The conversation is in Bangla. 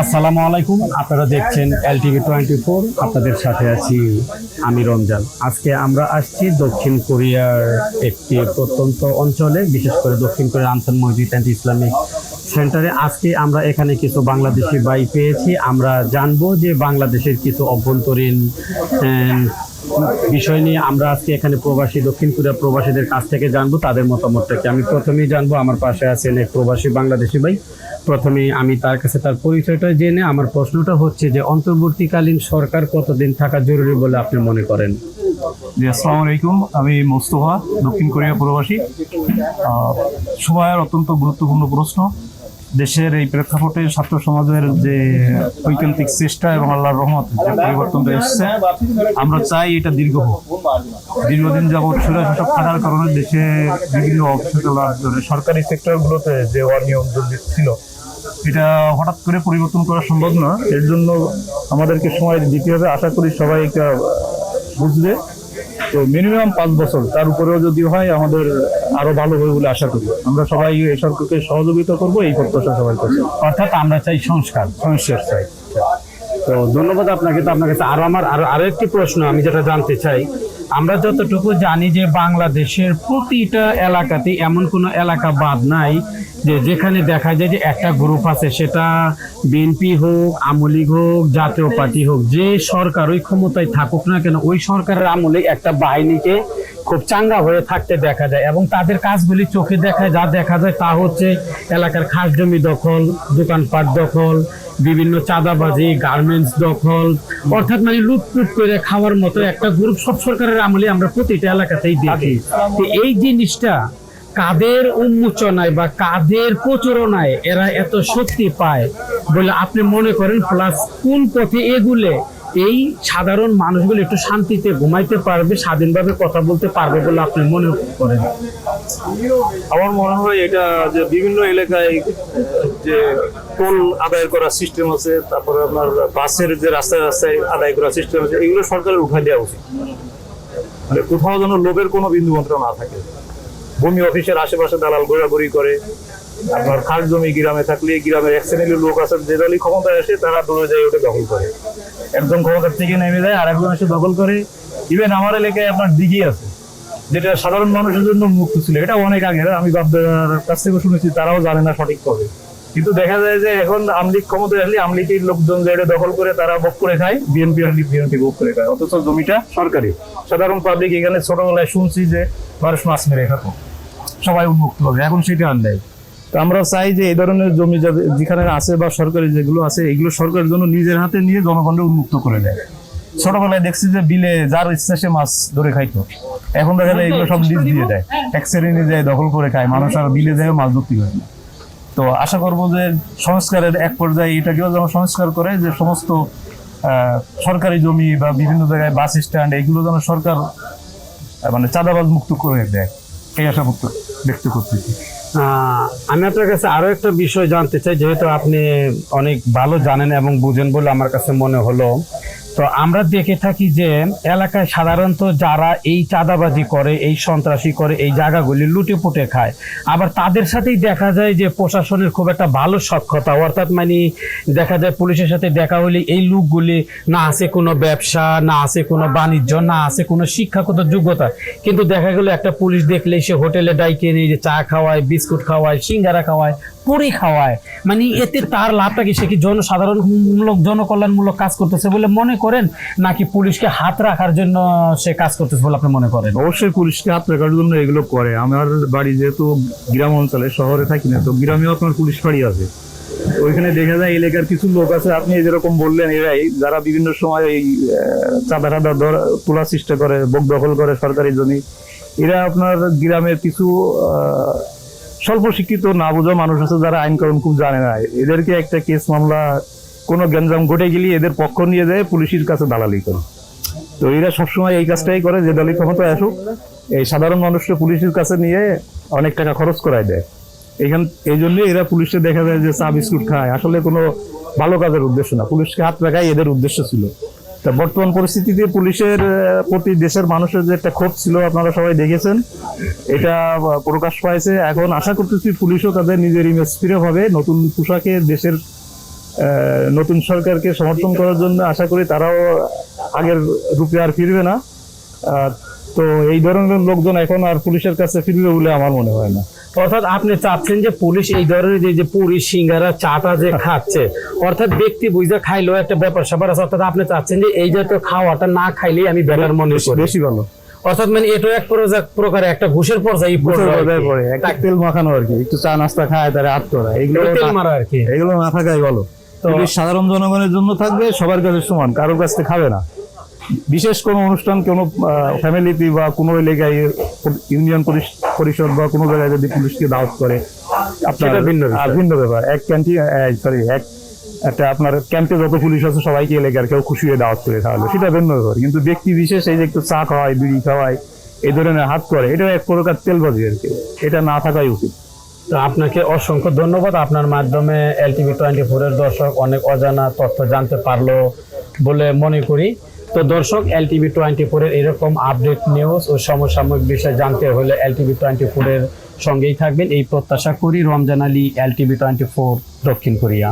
আসসালামু আলাইকুম। আপনারা দেখছেন এলটিভি টোয়েন্টি ফোর। আপনাদের সাথে আছি আমি রমজান। আজকে আমরা আসছি দক্ষিণ কোরিয়ার একটি প্রত্যন্ত অঞ্চলে, বিশেষ করে দক্ষিণ কোরিয়ার আনসান মসজিদ অ্যান্ড ইসলামিক সেন্টারে। আজকে আমরা এখানে কিছু বাংলাদেশি বাই পেয়েছি। আমরা জানব যে বাংলাদেশের কিছু অভ্যন্তরীণ বিষয় নিয়ে আমরা আজকে এখানে প্রবাসী, দক্ষিণ কোরিয়া প্রবাসীদের কাছ থেকে জানব, তাদের মতামতটা কি? আমি প্রথমেই জানব, আমার পাশে আছেন এক প্রবাসী বাংলাদেশি ভাই। প্রথমে আমি তার কাছে তার পরিচয়টা জেনে আমার প্রশ্নটা হচ্ছে যে, অন্তর্বর্তীকালীন সরকার কতদিন থাকা জরুরি বলে আপনি মনে করেন? জি, আসসালামু আলাইকুম। আমি মোস্তফা, দক্ষিণ কোরিয়া প্রবাসী। সময়ের অত্যন্ত গুরুত্বপূর্ণ প্রশ্ন। দেশের এই প্রেক্ষাপটে ছাত্র সমাজের যে ঐকান্তিক চেষ্টা এবং আল্লাহর রহমত যে পরিবর্তনটা এসছে, আমরা চাই এটা দীর্ঘ হোক। দীর্ঘদিন যাবৎ সুরা শাসক থাকার কারণে দেশে বিভিন্ন অফিসার সরকারি সেক্টরগুলোতে যে অনিয়ম দুর্নীতি ছিল, এটা হঠাৎ করে পরিবর্তন করা সম্ভব না। এর জন্য আমাদেরকে সময় দিতে হবে। আশা করি সবাই এটা বুঝবে। তো মিনিমাম পাঁচ বছর। তার উপরেও যদি হয় আমাদের আরও ভালো হবে বলে আশা করি। আমরা সবাই এই সরকারকে সহযোগিতা করব এই প্রত্যাশা সবার কাছে। অর্থাৎ আমরা চাই সংস্কার। সংস্কার চাই। তো ধন্যবাদ আপনাকে। তো আপনার কাছে আরও আমার আরও আরও একটি প্রশ্ন আমি যেটা জানতে চাই। আমরা যতটুকু জানি যে বাংলাদেশের প্রতিটা এলাকাতে এমন কোনো এলাকা বাদ নাই যে যেখানে দেখা যায় যে একটা গ্রুপ আছে, সেটা বিএনপি হোক আমলিগ হোক, জাতীয় পার্টি হোক, যে সরকার ওই ক্ষমতায় থাকুক না কেন, ওই সরকারের আমলে একটা বাহিনীকে খুব চাঙ্গা হয়ে থাকতে দেখা যায় এবং তাদের কাজগুলি চোখে দেখা যা দেখা যায় তা হচ্ছে এলাকার খাস জমি দখল, দোকানপাট দখল, বিভিন্ন চাঁদাবাজি গার্মেন্টস দখল, অর্থাৎ মানে লুটপুট করে খাওয়ার মতো একটা গ্রুপ সব সরকারের আমলে আমরা প্রতিটা এলাকাতেই দেখি। তো এই জিনিসটা কাদের উন্মোচনায় বা কাদের প্রচুরণায় এরা এত শক্তি পায় বলে আপনি মনে করেন? প্লাস কোন পথে এগুলে এই সাধারণ মানুষগুলো একটু শান্তিতে ঘুমাইতে পারবে, স্বাধীনভাবে কথা বলতে পারবে বলে আপনি মনে করেন? আমার মনে হয় এটা যে বিভিন্ন এলাকায় যে টোল আদায় করার সিস্টেম আছে, তারপরে আপনার বাসের যে রাস্তায় রাস্তায় আদায় করার সিস্টেম আছে, এগুলো সরকারের উঠাই দেওয়া উচিত। মানে কোথাও যেন লোভের কোনো বিন্দু মাত্রা না থাকে। ভূমি অফিসের আশেপাশে দালাল ঘোরাঘুরি করে, আপনার খাস জমি গ্রামে থাকলে গ্রামের এক শ্রেণির লোক আছে, যে দলই ক্ষমতায় আসে, তারা দৌড়ে যায় ওটা দখল করে। একদম ক্ষমতার থেকে নেমে যায় আর একজন এসে দখল করে। ইভেন আমার এলাকায় আপনার দিঘি আছে, যেটা সাধারণ মানুষের জন্য মুক্ত ছিল। এটা অনেক আগে আমি বাপদার কাছ থেকে শুনেছি, তারাও জানে না সঠিক কবে কিন্তু দেখা যায় যে এখন আমলিক ক্ষমতায় আসলে আমলিকের লোকজন যে এটা দখল করে, তারা ভোগ করে খায় বিএনপি আসলে বিএনপি ভোগ করে খায়। অথচ জমিটা সরকারি। সাধারণ পাবলিক এখানে ছোটবেলায় শুনছি যে মানুষ মাছ মেরে খাতো। সবাই উন্মুক্ত হবে, এখন সেটা আর নেই। তো আমরা চাই যে এই ধরনের জমি যেখানে আছে বা সরকারি যেগুলো আছে, এগুলো সরকারের জন্য নিজের হাতে নিয়ে জনগণকে উন্মুক্ত করে দেয়। ছোটবেলায় দেখছি যে বিলে যার ইচ্ছা সে মাছ ধরে খাইতো। এখন দেখা যায় এগুলো সব লিজ দিয়ে দেয়। এক শ্রেণি যায়, দখল করে খায়। মানুষ আর বিলে যায়, মাছ ধরতে পারে না। তো আশা করব যে সংস্কারের এক পর্যায়ে এটাকেও যেন সংস্কার করে যে সমস্ত সরকারি জমি বা বিভিন্ন জায়গায় বাস স্ট্যান্ড, এগুলো যেন সরকার মানে চাঁদাবাজ মুক্ত করে দেয়। এই আশা ব্যক্ত করতেছি। আমি আপনার কাছে আরও একটা বিষয় জানতে চাই, যেহেতু আপনি অনেক ভালো জানেন এবং বুঝেন বলে আমার কাছে মনে হলো। তো আমরা দেখে থাকি যে এলাকায় সাধারণত যারা এই চাঁদাবাজি করে, এই সন্ত্রাসী করে, এই জায়গাগুলি লুটে পুটে খায়। আবার তাদের সাথেই দেখা যায় যে প্রশাসনের খুব একটা ভালো সক্ষতা, অর্থাৎ মানে দেখা যায় পুলিশের সাথে দেখা হলে এই লোকগুলি না আছে কোনো ব্যবসা, না আছে কোনো বাণিজ্য, না আছে কোনো শিক্ষাগত যোগ্যতা। কিন্তু দেখা গেল একটা পুলিশ দেখলে সে হোটেলে ডাইকে নিয়ে যে চা খাওয়ায়, বিস্কুট খাওয়ায়, সিঙ্গারা খাওয়ায় পুরি খাওয়ায়। মানে এতে তার লাভটা কি সে কি জনসাধারণমূলক জনকল্যাণমূলক কাজ করতেছে বলে মনে করেন? নাকি পুলিশকে হাত রাখার জন্য সে কাজ করতেছে বলে আপনি মনে করেন? অবশ্যই পুলিশকে হাত রাখার জন্য এগুলো করে। আমার বাড়ি যেহেতু গ্রাম অঞ্চলে, শহরে থাকি না, তো গ্রামেও আপনার পুলিশ ফাঁড়ি আছে। ওইখানে দেখা যায় এলাকার কিছু লোক আছে, আপনি যেরকম বললেন এরাই, যারা বিভিন্ন সময় এই চাঁদা টাদা তোলার চেষ্টা করে বক দখল করে সরকারি জমি। এরা আপনার গ্রামের কিছু স্বল্প শিক্ষিত, না বোঝা মানুষ আছে যারা আইন কানুন খুব জানে না। এদেরকে একটা কেস মামলা, কোনো গ্যাঞ্জাম ঘটে গেলে এদের পক্ষ নিয়ে যায়, পুলিশের কাছে দালালি করে। তো এরা সবসময় এই কাজটাই করে, যে দলই ক্ষমতায় আসুক, এই সাধারণ মানুষকে পুলিশের কাছে নিয়ে অনেক টাকা খরচ করায় দেয়। এখান এই জন্য এরা পুলিশে দেখা যায় যে চা বিস্কুট খায়। আসলে কোনো ভালো কাজের উদ্দেশ্য না। পুলিশকে হাত রাখাই এদের উদ্দেশ্য ছিল। তা বর্তমান পরিস্থিতিতে পুলিশের প্রতি দেশের মানুষের যে একটা ক্ষোভ ছিল, আপনারা সবাই দেখেছেন। এটা প্রকাশ পাইছে। এখন আশা করতেছি পুলিশও তাদের নিজের ইমেজ ফিরে নতুন পোশাকে দেশের নতুন সরকারকে সমর্থন করার জন্য আশা করি তারাও আগের রূপে আর ফিরবে না। তো এই ধরনের লোকজন এখন আর পুলিশের কাছে ফিরবে বলে আমার মনে হয় না। অর্থাৎ আপনি চাচ্ছেন যে পুলিশ এই ধরনের যে পুরি সিঙ্গারা চাটা যে খাচ্ছে অর্থাৎ ব্যক্তি বুঝে খাইলেও একটা ব্যাপার স্যাপার আছে অর্থাৎ আপনি চাচ্ছেন যে এই জাতীয় খাওয়াটা না খাইলেই আমি বেটার মনে করি। বেশি ভালো। অর্থাৎ মানে এটাও এক প্রকারে একটা ঘুষের পর্যায়ে পড়ে। একটা তেল মাখানো আর কি। একটু চা নাস্তা খায় তারা হাত করা এগুলো তেল না- মারা আর কি। এগুলো না থাকাই তো- সাধারণ জনগণের জন্য থাকবে সবার কাছে সমান কারোর কাছ থেকে খাবে না। বিশেষ কোনো অনুষ্ঠান কোনো ফ্যামিলিতে বা কোনো এলাকায় ইউনিয়ন পরিষদ বা কোনো জায়গায় যদি পুলিশকে দাওয়াত করে আপনার ভিন্ন ভিন্ন ব্যাপার। এক ক্যান্টি সরি এক একটা আপনার ক্যাম্পে যত পুলিশ আছে সবাইকে এলাকার কেউ খুশি হয়ে দাওয়াত করে খাওয়ালো সেটা ভিন্ন ব্যাপার। কিন্তু ব্যক্তি বিশেষ এই যে একটু চা খাওয়ায় বিড়ি খাওয়ায় এই ধরনের হাত করে এটা এক প্রকার তেলবাজি আর কি এটা না থাকাই উচিত। তো আপনাকে অসংখ্য ধন্যবাদ। আপনার মাধ্যমে এলটিভি টোয়েন্টি ফোরের দর্শক অনেক অজানা তথ্য জানতে পারল বলে মনে করি। তো দর্শক এল টিভি টোয়েন্টি ফোরের এরকম আপডেট নিউজ ও সমসাময়িক বিষয় জানতে হলে এল টিভি টোয়েন্টি ফোরের সঙ্গেই থাকবেন। এই প্রত্যাশা করি Ramzan Ali LTV twenty four দক্ষিণ কোরিয়া।